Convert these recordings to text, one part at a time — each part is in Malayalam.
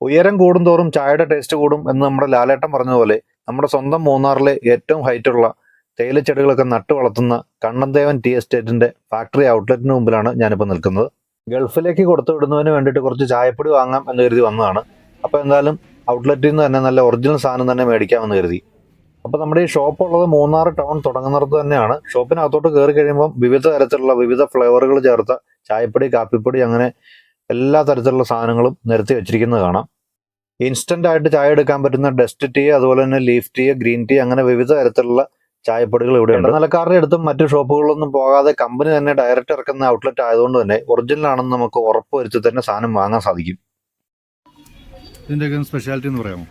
ഉയരം കൂടുന്തോറും ചായയുടെ ടേസ്റ്റ് കൂടും എന്ന് നമ്മുടെ ലാലേട്ടൻ പറഞ്ഞതുപോലെ നമ്മുടെ സ്വന്തം മൂന്നാറിലെ ഏറ്റവും ഹൈറ്റുള്ള തേയിലച്ചെടികളൊക്കെ നട്ടു വളർത്തുന്ന കണ്ണന്തേവൻ ടീ എസ്റ്റേറ്റിന്റെ ഫാക്ടറി ഔട്ട്ലെറ്റിന് മുമ്പിലാണ് ഞാനിപ്പോൾ നിൽക്കുന്നത്. ഗൾഫിലേക്ക് കൊടുത്തു വിടുന്നതിന് വേണ്ടിയിട്ട് കുറച്ച് ചായപ്പൊടി വാങ്ങാം എന്ന് കരുതി വന്നതാണ്. അപ്പോൾ എന്തായാലും ഔട്ട്ലെറ്റിൽ നിന്ന് തന്നെ നല്ല ഒറിജിനൽ സാധനം തന്നെ മേടിക്കാമെന്ന് കരുതി. അപ്പോൾ നമ്മുടെ ഈ ഷോപ്പ് ഉള്ളത് മൂന്നാറ് ടൗൺ തുടങ്ങുന്നിടത്ത് തന്നെയാണ്. ഷോപ്പിനകത്തോട്ട് കയറി കഴിയുമ്പോൾ വിവിധ തരത്തിലുള്ള വിവിധ ഫ്ലേവറുകൾ ചേർത്ത ചായപ്പൊടി കാപ്പിപ്പൊടി അങ്ങനെ എല്ലാ തരത്തിലുള്ള സാധനങ്ങളും നിരത്തി വെച്ചിരിക്കുന്നത് കാണാം. ഇൻസ്റ്റന്റ് ആയിട്ട് ചായ എടുക്കാൻ പറ്റുന്ന ഡസ്റ്റ് ടീ അതുപോലെ തന്നെ ലീഫ് ടീ ഗ്രീൻ ടീ അങ്ങനെ വിവിധ തരത്തിലുള്ള ചായപ്പൊടികൾ ഇവിടെ ഉണ്ട്. നിലക്കാരുടെ അടുത്തും മറ്റു ഷോപ്പുകളിലൊന്നും പോകാതെ കമ്പനി തന്നെ ഡയറക്റ്റ് ഇറക്കുന്ന ഔട്ട്ലെറ്റ് ആയതുകൊണ്ട് തന്നെ ഒറിജിനൽ ആണെന്ന് നമുക്ക് ഉറപ്പ് വരുത്തി തന്നെ സാധനം വാങ്ങാൻ സാധിക്കും. ഇതിന്റെ സ്പെഷ്യാലിറ്റി എന്ന് പറയാമോ?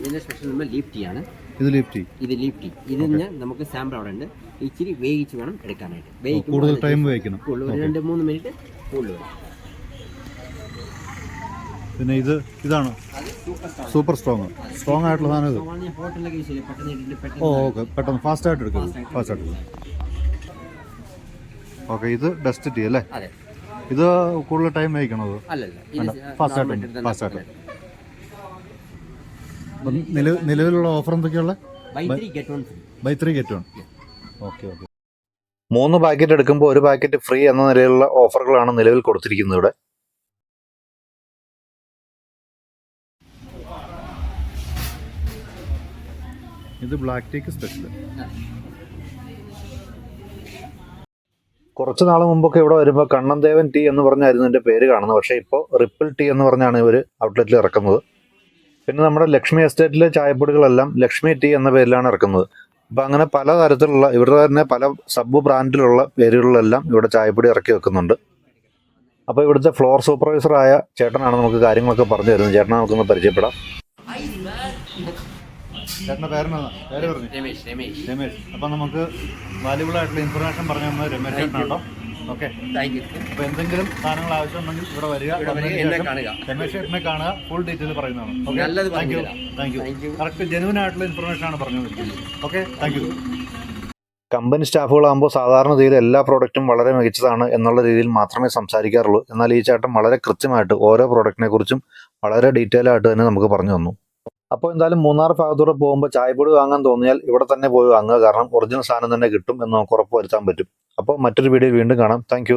ഇതിന്റെ സ്പെഷ്യൽ നമ്മൾ ലീഫ് ടീ ആണ്. ഇത് ലീഫ് ടീ ഇത് ലീഫ് ടീ ഇതിന് നമുക്ക് സാമ്പിൾ അവിടെ ഉണ്ട്. ഇച്ചിരി വേവിച്ച് വേണം എടുക്കാനായിട്ട്. കൂടുതൽ ടൈം വേവിക്കണം. ഒരു രണ്ട് മൂന്ന് മിനിറ്റ് കൂടുതൽ വേണം. പിന്നെ ഇത് ഇതാണ്. അത് സൂപ്പർ സ്ട്രോങ് സ്ട്രോങ് ആയിട്ടുള്ള സാധനം ഇത്. ഓ ഓക്കെ. പെട്ടെന്ന് ഫാസ്റ്റ് ആയിട്ട് എടുക്കും. ഫാസ്റ്റ് ആയിട്ട് ഓക്കെ ഇത് ഡസ്റ്റ് ടീ അല്ലേ? അതെ. ഇത് കൂടുതൽ ടൈം വഹിക്കണത് fast ആയിട്ട് ഫാസ്റ്റ് ആയിട്ട്. നില നിലവിലുള്ള offer എന്തൊക്കെയുള്ള buy three get one free buy three get one okay okay മൂന്ന് പാക്കറ്റ് എടുക്കുമ്പോൾ ഒരു പാക്കറ്റ് ഫ്രീ എന്ന നിലയിലുള്ള ഓഫറുകളാണ് നിലവിൽ കൊടുത്തിരിക്കുന്നത് ഇവിടെ. ഇത് ബ്ലാക്ക് ടീക്ക് സ്പെഷ്യൽ കുറച്ച് നാൾ മുമ്പൊക്കെ ഇവിടെ വരുമ്പോൾ കണ്ണന്തേവൻ ടീ എന്ന് പറഞ്ഞായിരുന്നു എന്റെ പേര് കാണുന്നത്. പക്ഷേ ഇപ്പോൾ റിപ്പിൾ ടീ എന്ന് പറഞ്ഞാണ് ഇവർ ഔട്ട്ലെറ്റിൽ ഇറക്കുന്നത്. പിന്നെ നമ്മുടെ ലക്ഷ്മി എസ്റ്റേറ്റിലെ ചായപ്പൊടികളെല്ലാം ലക്ഷ്മി ടീ എന്ന പേരിലാണ് ഇറക്കുന്നത്. അപ്പം അങ്ങനെ പല തരത്തിലുള്ള ഇവരുടെ തന്നെ പല സബ് ബ്രാൻഡിലുള്ള പേരുകളിലെല്ലാം ഇവിടെ ചായപ്പൊടി ഇറക്കി വെക്കുന്നുണ്ട്. അപ്പോൾ ഇവിടുത്തെ ഫ്ലോർ സൂപ്പർവൈസറായ ചേട്ടനാണ് നമുക്ക് കാര്യങ്ങളൊക്കെ പറഞ്ഞു തരുന്നത്. ചേട്ടനെ നമുക്കൊന്ന് പരിചയപ്പെടാം. ചേട്ടന്റെ പേരെന്നാ പേര് പറഞ്ഞു. രമേശ് രമേശ്. രമേശ്. അപ്പം നമുക്ക് വാല്യുബിൾ ആയിട്ടുള്ള ഇൻഫർമേഷൻ പറഞ്ഞു തന്നത് രമേശ് ചേട്ടനാട്ടോ. ഓക്കെ താങ്ക് യു അപ്പോൾ എന്തെങ്കിലും സാധനങ്ങൾ ആവശ്യമുണ്ടെങ്കിൽ ഇവിടെ വരിക ഇവിടെ വരിക, വന്നതിന് എന്നെ കാണുക. രമേശ് ചേട്ടനെ കാണുക ഫുൾ ഡീറ്റെയിൽ പറയുന്നതാണ്. ഓക്കെ നല്ലത് thank you. Thank you. Correct genuine ആയിട്ടുള്ള ഇൻഫർമേഷൻ ആണ് പറഞ്ഞു തന്നിരിക്കുന്നത് ഓക്കെ താങ്ക് യു കമ്പനി സ്റ്റാഫുകളാകുമ്പോൾ സാധാരണ രീതിയിൽ എല്ലാ പ്രോഡക്റ്റും വളരെ മികച്ചതാണ് എന്നുള്ള രീതിയിൽ മാത്രമേ സംസാരിക്കാറുള്ളൂ. എന്നാൽ ഈ ചേട്ടൻ വളരെ കൃത്യമായിട്ട് ഓരോ പ്രോഡക്റ്റിനെ കുറിച്ചും വളരെ ഡീറ്റെയിൽ ആയിട്ട് തന്നെ നമുക്ക് പറഞ്ഞു തന്നു. അപ്പോൾ എന്തായാലും മൂന്നാർ ഭാഗത്തൂടെ പോകുമ്പോൾ ചായപ്പൊടി വാങ്ങാൻ തോന്നിയാൽ ഇവിടെ തന്നെ പോയി വാങ്ങുക. കാരണം ഒറിജിനൽ സാധനം തന്നെ കിട്ടും എന്ന് നമുക്ക് ഉറപ്പ് വരുത്താൻ പറ്റും. അപ്പോൾ മറ്റൊരു വീഡിയോ വീണ്ടും കാണാം. താങ്ക്